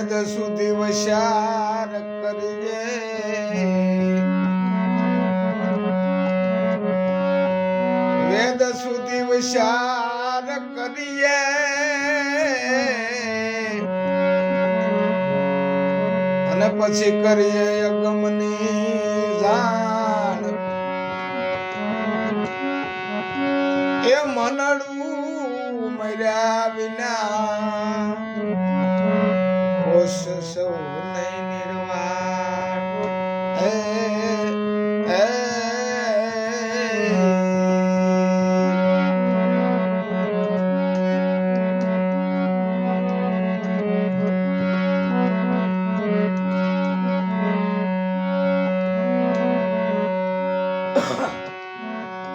વેદ સુધી વશાર કરજે વેદ સુધી વશાર કરીએ. અને પછી કરીએ યગમની જાણ. એ મનડું મર્યા વિના કોશ સૌ નહીં નિર્વાણ એ એ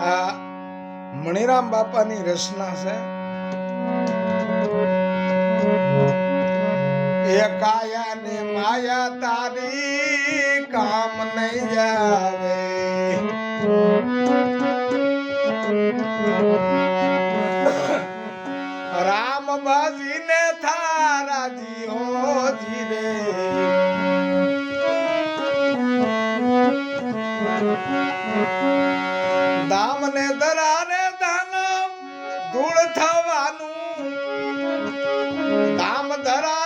આ મણિરામ બાપાની રચના છે એ કાયા ને માયા તારી કામ નહીં આવે. રામ બાજી ને થારા જીઓ જીરે દામ ને દરારે ધન ધૂળ થવાનું. દામ દરારે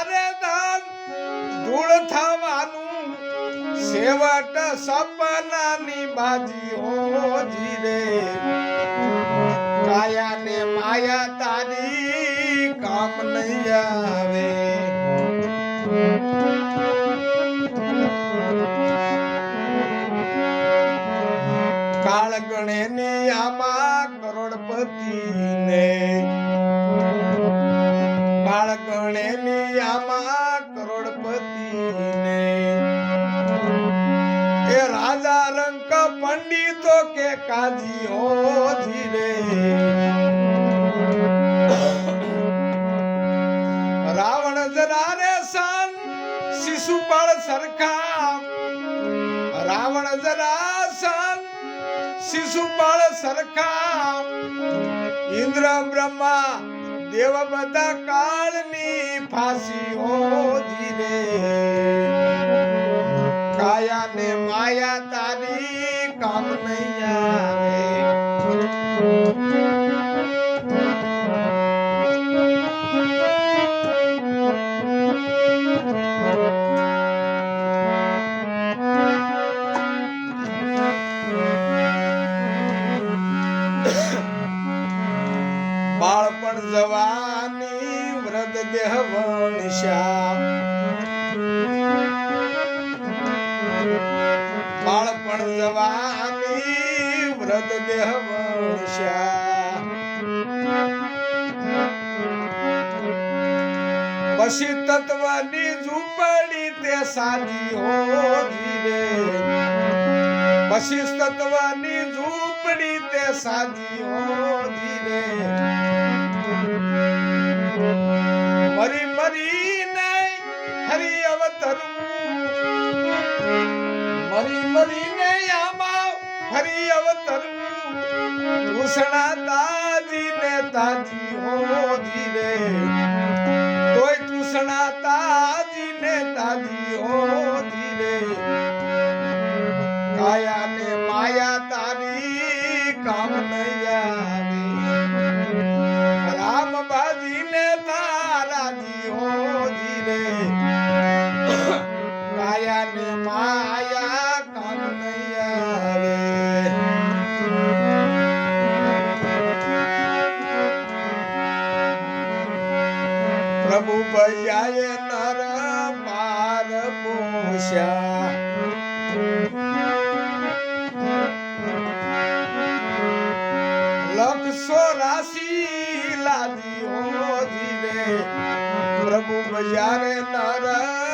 સેવટ સપનાની બાજી હો જીરે કાયા ને માયા તારી કામ નહીં આવે. કાળ ગણે ને આમાં કરોડપતિ ને કાળ ગણે ને આમાં પંડિતો કે કાજી હો ધીરે રાવણ જનારે સન શિશુપાળ સરખા. રાવણ જરા સન શિશુપાળ સરખા. ઇન્દ્ર બ્રહ્મા દેવ બધા કાળની ફાંસી હો ધીરે કાયા ને માયા તારી કામ નહીં આવે બાળપણ જવાની વ્રત દેહ વણશ્યા પછી તત્વની ઝૂંપડી તે સાજી હો રે. પછી તત્વની ઝૂંપડી તે સાજી હો રે. મરી મરી ને હરી અવતરવું મરી મરી ને આમાં હરી અવતરવું ભૂષણા તાજી ને તાજી હો ધીરે તૂષણા તાજી ને તાજી હો ધીરે કાયા ભૈયાએ નર માર પોષ્યા. લક્ષો રાશિ લાદી ધીરે પ્રભુ ભજારે નર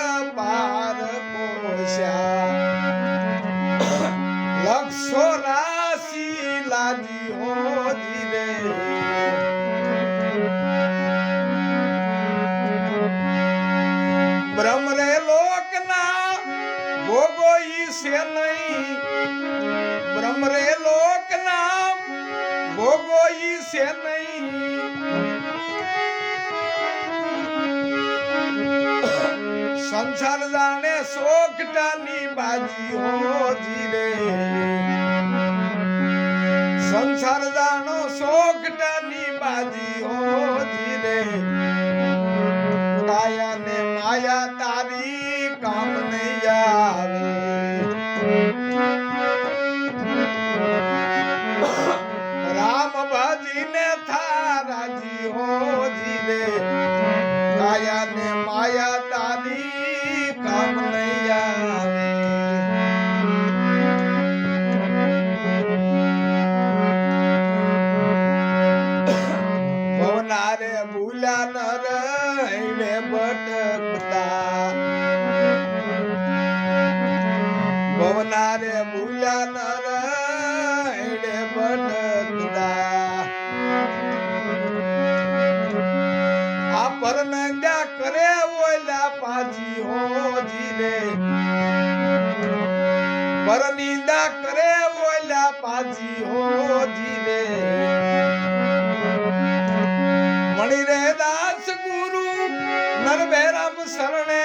છે નહીં. સંસાર જાણે સોકટાની બાજી હો જીરે સંસાર જાણો સોકટાની બાજી હો જીરે જીરે કાયા ને માયા તારી કામ નહીં આવે. ભવનારે ભૂલ્યા નર હૈડે ભટકતા. ભવનારે ભૂલ્યા નર હૈડે ભટકતા. આ પરનંદા કરે ઓલા પાજી હો જીરે પરનિંદા કરે ઓલા પાજી હો જીરે મણી રે દાસ ગુરુ નરભેરામ શરણે.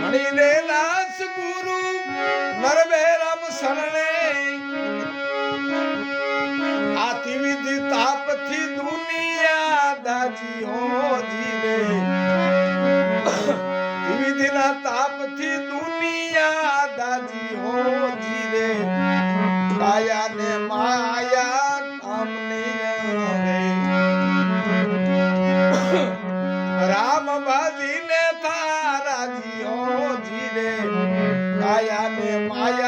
મણી રે દાસ ગુરુ નરભેરામ શરણે. તાપથી દુનિયા દાજી હો જીરે માયા ને માયા કામ આવે રામ તારા જી હો જીરે માયા ને માયા